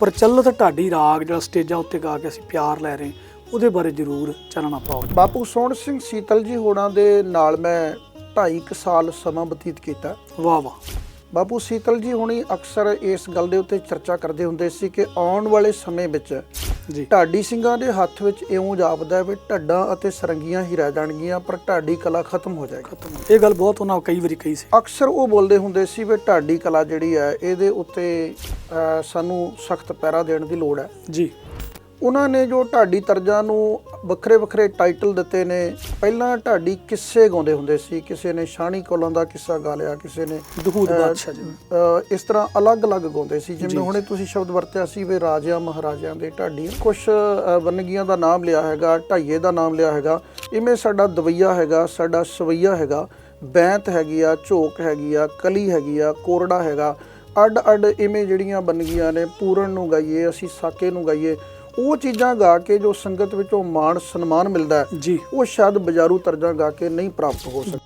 ਪ੍ਰਚਲਿਤ ਢਾਡੀ ਰਾਗ ਜਿਹੜਾ ਸਟੇਜਾਂ ਉੱਤੇ ਗਾ ਕੇ ਅਸੀਂ ਪਿਆਰ ਲੈ ਰਹੇ ਉਹਦੇ ਬਾਰੇ ਜ਼ਰੂਰ ਚਾਨਣਾ ਪਾਓ। ਬਾਪੂ ਸੋਹਣ ਸਿੰਘ ਸੀਤਲ ਜੀ ਹੋਣਾ ਦੇ ਨਾਲ ਮੈਂ 2.5 ਸਾਲ ਸਮਾਂ ਬਤੀਤ ਕੀਤਾ। ਵਾਹ ਵਾਹ। ਬਾਪੂ ਸੀਤਲ ਜੀ ਹੁਣੀ ਅਕਸਰ ਇਸ ਗੱਲ ਦੇ ਉੱਤੇ ਚਰਚਾ ਕਰਦੇ ਹੁੰਦੇ ਸੀ ਕਿ ਆਉਣ ਵਾਲੇ ਸਮੇਂ ਵਿੱਚ ਜੀ। ਢਾਡੀ ਸਿੰਘਾਂ ਦੇ ਹੱਥ ਵਿੱਚ ਇਉਂ ਜਾਪਦਾ ਹੈ ਵੀ ਢੱਡਾਂ ਅਤੇ ਸਰੰਗੀਆਂ ਹੀ ਰਹਿ ਜਾਣਗੀਆਂ ਪਰ ਢਾਡੀ ਕਲਾ ਖਤਮ ਹੋ ਜਾਏਗੀ। ਇਹ ਗੱਲ ਬਹੁਤ ਉਹਨਾਂ ਕਈ ਵਾਰੀ ਕਹੀ ਸੀ। ਅਕਸਰ ਉਹ ਬੋਲਦੇ ਹੁੰਦੇ ਸੀ ਵੀ ਢਾਡੀ ਕਲਾ ਜਿਹੜੀ ਹੈ ਇਹਦੇ ਉੱਤੇ ਸਾਨੂੰ ਸਖਤ ਪਹਿਰਾ ਦੇਣ ਦੀ ਲੋੜ ਹੈ। ਜੀ। ਉਹਨਾਂ ਨੇ ਜੋ ਢਾਡੀ ਤਰਜਾਂ ਨੂੰ ਵੱਖਰੇ ਵੱਖਰੇ ਟਾਈਟਲ ਦਿੱਤੇ ਨੇ ਪਹਿਲਾਂ ਢਾਡੀ ਕਿੱਸੇ ਗਾਉਂਦੇ ਹੁੰਦੇ ਸੀ? ਕਿਸੇ ਨੇ ਸ਼ਾਹਣੀ ਕੋਲਾਂ ਦਾ ਕਿੱਸਾ ਗਾ ਲਿਆ ਕਿਸੇ ਨੇ ਦਹੂਦ ਬਾਦਸ਼ਾਹ ਜੀ। ਇਸ ਤਰ੍ਹਾਂ ਅਲੱਗ-ਅਲੱਗ ਗਾਉਂਦੇ ਸੀ। ਜਿਵੇਂ ਹੁਣੇ ਤੁਸੀਂ ਸ਼ਬਦ ਵਰਤਿਆ ਸੀ ਵੀ ਰਾਜਿਆਂ ਮਹਾਰਾਜਿਆਂ ਦੇ ਢਾਡੀ। ਕੁਝ ਵੰਨਗੀਆਂ ਦਾ ਨਾਮ ਲਿਆ ਹੈਗਾ ਢਾਈਏ ਦਾ ਨਾਮ ਲਿਆ ਹੈਗਾ ਇਵੇਂ ਸਾਡਾ ਦਵਈਆ ਹੈਗਾ ਸਾਡਾ ਸਵਈਆ ਹੈਗਾ ਬੈਂਤ ਹੈਗੀ ਆ ਝੋਕ ਹੈਗੀ ਆ ਕਲੀ ਹੈਗੀ ਆ ਕੋਰੜਾ ਹੈਗਾ ਅੱਡ ਅੱਡ ਇਵੇਂ ਜਿਹੜੀਆਂ ਵੰਨਗੀਆਂ ਨੇ ਪੂਰਨ ਨੂੰ ਗਾਈਏ ਅਸੀਂ ਸਾਕੇ ਨੂੰ ਗਾਈਏ ਉਹ ਚੀਜ਼ਾਂ ਗਾ ਕੇ ਜੋ ਸੰਗਤ ਵਿੱਚੋਂ ਮਾਣ ਸਨਮਾਨ ਮਿਲਦਾ ਹੈ ਜੀ। ਉਹ ਸ਼ਾਇਦ ਬਾਜ਼ਾਰੂ ਤਰਜਾਂ ਗਾ ਕੇ ਨਹੀਂ ਪ੍ਰਾਪਤ ਹੋ ਸਕਦਾ।